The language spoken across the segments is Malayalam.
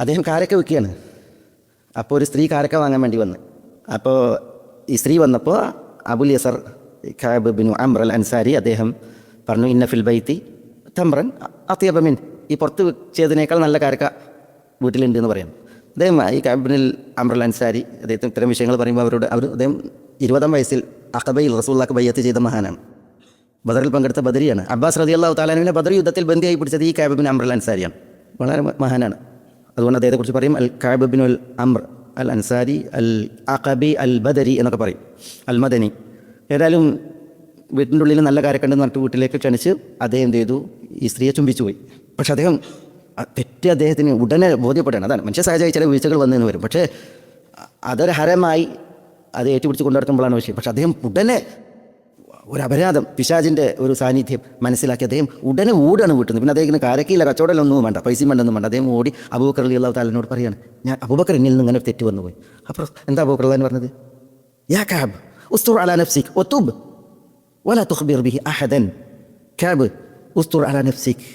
അദ്ദേഹം കാരക്ക വിൽക്കുകയാണ്. അപ്പോൾ ഒരു സ്ത്രീ കാരക്ക വാങ്ങാൻ വേണ്ടി വന്ന്. അപ്പോൾ ഈ സ്ത്രീ വന്നപ്പോൾ അബുൽ യസർ ഖാബ് ബിനു അമ്രൽ അൻസാരി അദ്ദേഹം പറഞ്ഞു ഇന്ന ഫിൽ ബൈത്തി തമ്രൻ അത്യബമിൻ ഈ പുറത്ത് ചെയ്തതിനേക്കാൾ നല്ല കാരക്ക വീട്ടിലുണ്ട് എന്ന് പറയാം. അദ്ദേഹം ഈ കാബിനിൽ അമ്രൽ അൻസാരി അദ്ദേഹത്തിന് ഇത്തരം വിഷയങ്ങൾ പറയുമ്പോൾ അവരോട് അവർ അദ്ദേഹം ഇരുപതാം വയസ്സിൽ അഖബയിൽ റസൂള്ളാക്ക് ബയ്യത്ത് ചെയ്ത മഹാനാണ്. ബദറിൽ പങ്കെടുത്ത ബദരിയാണ്. അബ്ബാസ് അള്ളാഹു താലാനുവിനെ ബദർ യുദ്ധത്തിൽ ബന്ധിയായി പിടിച്ചത് ഈ കാബിബിൻ അമ്രൽ അൻസാരിയാണ്. വളരെ മഹാനാണ്. അതുകൊണ്ട് അദ്ദേഹത്തെക്കുറിച്ച് പറയും അൽ കാബിബിൻ അൽ അംർ അൽ അൻസാരി അൽ അഖബി അൽ ബദരി എന്നൊക്കെ പറയും. അൽ മദനി. ഏതായാലും വീട്ടിന്റെ ഉള്ളിൽ നല്ല കാര്യക്കണ്ടെന്ന് പറഞ്ഞിട്ട് വീട്ടിലേക്ക് ക്ഷണിച്ച് അദ്ദേഹം എന്ത് ചെയ്തു? ഈ സ്ത്രീയെ ചുംബിച്ചു പോയി. പക്ഷെ അദ്ദേഹം തെറ്റ് അദ്ദേഹത്തിന് ഉടനെ ബോധ്യപ്പെടുകയാണ്. അതാണ്. മനുഷ്യ സഹജമായി ചില വീഴ്ചകൾ വന്നെന്ന് വരും. പക്ഷേ അതൊരു ഹരമായി അത് ഏറ്റുപിടിച്ച് കൊണ്ടുനടക്കുമ്പോഴാണ് വിഷയം. പക്ഷേ അദ്ദേഹം ഉടനെ ഒരു അപരാധം പിശാജിന്റെ ഒരു സാന്നിധ്യം മനസ്സിലാക്കി അദ്ദേഹം ഉടനെ ഓടാണ് വീട്ടുന്നത്. പിന്നെ അദ്ദേഹത്തിന് കാരക്കയില്ല കച്ചവടമൊന്നും വേണ്ട പൈസയും വേണ്ടൊന്നും വേണ്ട. അദ്ദേഹം ഓടി അബൂബക്കർ അലി അള്ളാഹു താലിനോട് പറയാണ് ഞാൻ അബൂബക്കർ എന്നിൽ നിന്ന് ഇങ്ങനെ തെറ്റ് വന്നു പോയി അപ്പോൾ എന്താ അബൂബക്കർ അള്ളഹാൻ പറഞ്ഞത്? യാ കാബ് ഉസ്തുർ അലാ നഫ്സിക് ഒത്തുബ് വല തുഹബിർ ബിഹി അഹദൻ. കാബ് ഉസ്തുർ അലാ നഫ്സിക്.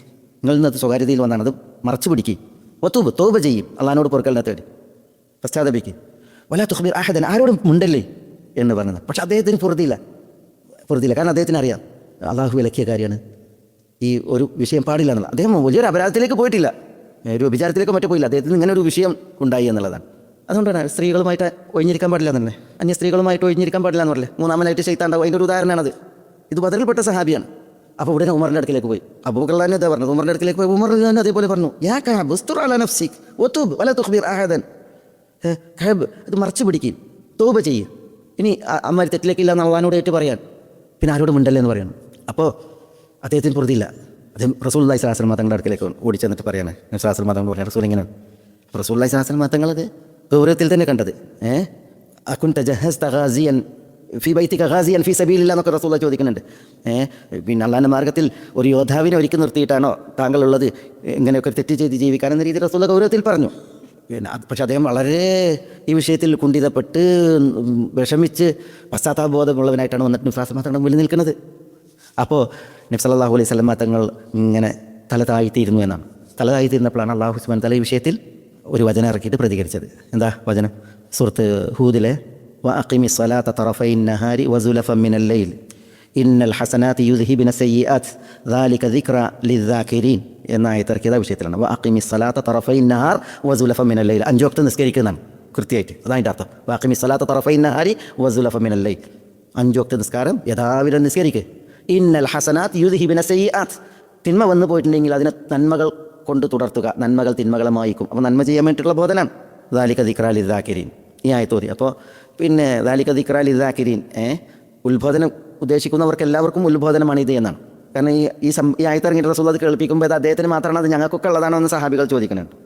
നിങ്ങൾ ഇന്നത്തെ സ്വകാര്യതയിൽ വന്നാണ് അത് മറച്ചു പിടിക്കി. ഒത്തുബ് തോബ ചെയ്യും. അള്ളഹാനോട് പൊറുക്കലിനെ തേടി പശ്ചാത്തപിക്ക്. വല തുഹബിർ അഹദൻ ആരോടും മുണ്ടല്ലേ എന്ന് പറഞ്ഞത്. പക്ഷെ അദ്ദേഹത്തിന് പൊറുതിയില്ല. പൊറുതിയില്ല കാരണം അദ്ദേഹത്തിന് അറിയാം. അള്ളാഹു വിലക്കിയ കാര്യമാണ്. ഈ ഒരു വിഷയം പാടില്ല എന്നുള്ളത് അദ്ദേഹം വലിയൊരു അപരാധത്തിലേക്ക് പോയിട്ടില്ല. ഒരു വിചാരത്തിലേക്ക് മറ്റേ പോയില്ല. അദ്ദേഹത്തിന് ഇങ്ങനെ ഒരു വിഷയം ഉണ്ടായി എന്നുള്ളതാണ്. അതുകൊണ്ടാണ് സ്ത്രീകളുമായിട്ട് ഒഴിഞ്ഞിരിക്കാൻ പാടില്ല തന്നെ അന്യ സ്ത്രീകളുമായിട്ട് ഒഴിഞ്ഞിരിക്കാൻ പാടില്ല എന്ന് പറഞ്ഞില്ല മൂന്നാമനായിട്ട് ചെയ്താണ്ടാവും അതിന്റെ ഒരു ഉദാഹരണമാണത്. ഇത് ബദറിൽപ്പെട്ട സഹാബിയാണ്. അപ്പോൾ ഉടനെ ഉമറിന്റെ അടുക്കിലേക്ക് പോയി. അബൂബക്കറിനെ ഇതാ പറഞ്ഞത്? ഉമറിന്റെ അടുക്കിലേക്ക് പോയി. ഉമർ തന്നെ അതേപോലെ പറഞ്ഞു യാ കാബ് നഫ്സിക് ഒത്തൂബ് വല തുഹ്ബീർ അഹദൻ. ഏ, ഖൈബ് ഇത് മറച്ചു പിടിക്കും. തോപ ചെയ്യും. ഇനി അമ്മ തെറ്റിലേക്കില്ല എന്ന് അള്ളഹാനോട് ഏറ്റു പറയാൻ. പിന്നെ ആരോട് മിണ്ടല്ലേ എന്ന് പറയണം. അപ്പോൾ അദ്ദേഹത്തിന് പൊറുതിയില്ല. അദ്ദേഹം റസൂല്ലായി ശാസ്ത്ര മതങ്ങളുടെ അടുക്കലേക്ക് ഓടി ചെന്നിട്ട് പറയാണ്. ശാസ്ത്ര മതങ്ങൾ പറയാം റസൂൽ ഇങ്ങനെ റസൂല്ലായി ശാസ്ത്ര മതങ്ങളത് ഗൗരവത്തിൽ തന്നെ കണ്ടത്. ഏ? അക്കുൻ തജഹസ് തഹാസിയൻ ഫി ബൈത്തി ഖാസിയൻ ഫി സബീലില്ല എന്നൊക്കെ റസൂള്ള ചോദിക്കുന്നുണ്ട്. ഏഹ് പിന്നെ അള്ളാന്റെ മാർഗത്തിൽ ഒരു യോദ്ധാവിനെ ഒരുക്കി നിർത്തിയിട്ടാണോ താങ്കളുള്ളത് ഇങ്ങനെയൊക്കെ തെറ്റ് ചെയ്ത് ജീവിക്കാനെന്ന രീതിയിൽ റസൂള്ള ഗൗരവത്തിൽ പറഞ്ഞു. പിന്നെ പക്ഷെ അദ്ദേഹം വളരെ ഈ വിഷയത്തിൽ കുണ്ഠിതപ്പെട്ട് വിഷമിച്ച് പശ്ചാത്താപബോധമുള്ളവനായിട്ടാണ് വന്നിട്ട് നിഫാസ് മാത്രം മുന്നിൽ നിൽക്കുന്നത്. അപ്പോൾ നബ്സല്ലാഹു അലൈഹി സ്വലം തങ്ങൾ ഇങ്ങനെ തല താഴ്ത്തിയിരുന്നു എന്നാണ്. തല താഴ്ത്തിയിരുന്നപ്പോഴാണ് അള്ളാഹു ഹുസ്മാൻ തല ഈ വിഷയത്തിൽ ഒരു വചനം ഇറക്കിയിട്ട് പ്രതികരിച്ചത്. എന്താ വചനം? സുഹൃത്ത് ഹൂദിലെ വ അക്കിമി സ്വലാത്ത തറഫൈൻ നഹാരി വസുലഫ മിനല്ലയിൽ ഇന്നൽ ഹസനാത്ത് യുദ്ഹിബിൻ സയ്യാത്ത് ദാലിക ദിക്ര ലിദാക്കിരീൻ എന്ന ആയത്തിറക്കിയത് ആ വിഷയത്തിലാണ് വാക്കിമി സ്വലാത്ത തറഫൈ നഹാർ വസുലഫ മിനൽ ലൈൽ. അഞ്ച് വക്ത് നിസ്കരിക്കുന്നതാണ് കൃത്യമായിട്ട്. അതാണ് അതിന്റെ അർത്ഥം വാക്കിമി സ്വലാത്ത തറഫൈ നഹാരി വസുലഫ മിനൽ ലൈൽ. അഞ്ച് വക്ത് നിസ്കാരം യഥാവിധം നിസ്കരിക്കുക ഇന്നൽ ഹസനാത്ത് യുദ്ഹിബിന സയ്യാത്ത് തിന്മ വന്നു പോയിട്ടുണ്ടെങ്കിൽ അതിനെ നന്മകൾ കൊണ്ട് തുടർത്തുക. നന്മകൾ തിന്മകളെ മായിക്കും അപ്പോൾ നന്മ ചെയ്യാൻ വേണ്ടിയിട്ടുള്ള ബോധനം ദാലിക ദിക്റാലി ദാക്കിരീൻ. ഈ ആയത്തോതി അപ്പോൾ പിന്നെ ദാലിക ദിക്റാലി ദാക്കിരീൻ ഏ ഉത്ബോധനം ഉദ്ദേശിക്കുന്നവർക്ക് എല്ലാവർക്കും ഉത്ബോധനമാണ് ഇത് എന്നാണ്. കാരണം ഈ ഈ സം ഈ ആയത്തിറങ്ങിയിട്ട് റസൂൽ അത് കേൾപ്പിക്കുമ്പോൾ അത് അദ്ദേഹത്തിന് മാത്രമാണ് അത് ഞങ്ങൾക്കൊക്കെ ഉള്ളതാണോ എന്ന് സഹാബികൾ ചോദിക്കുന്നുണ്ട്.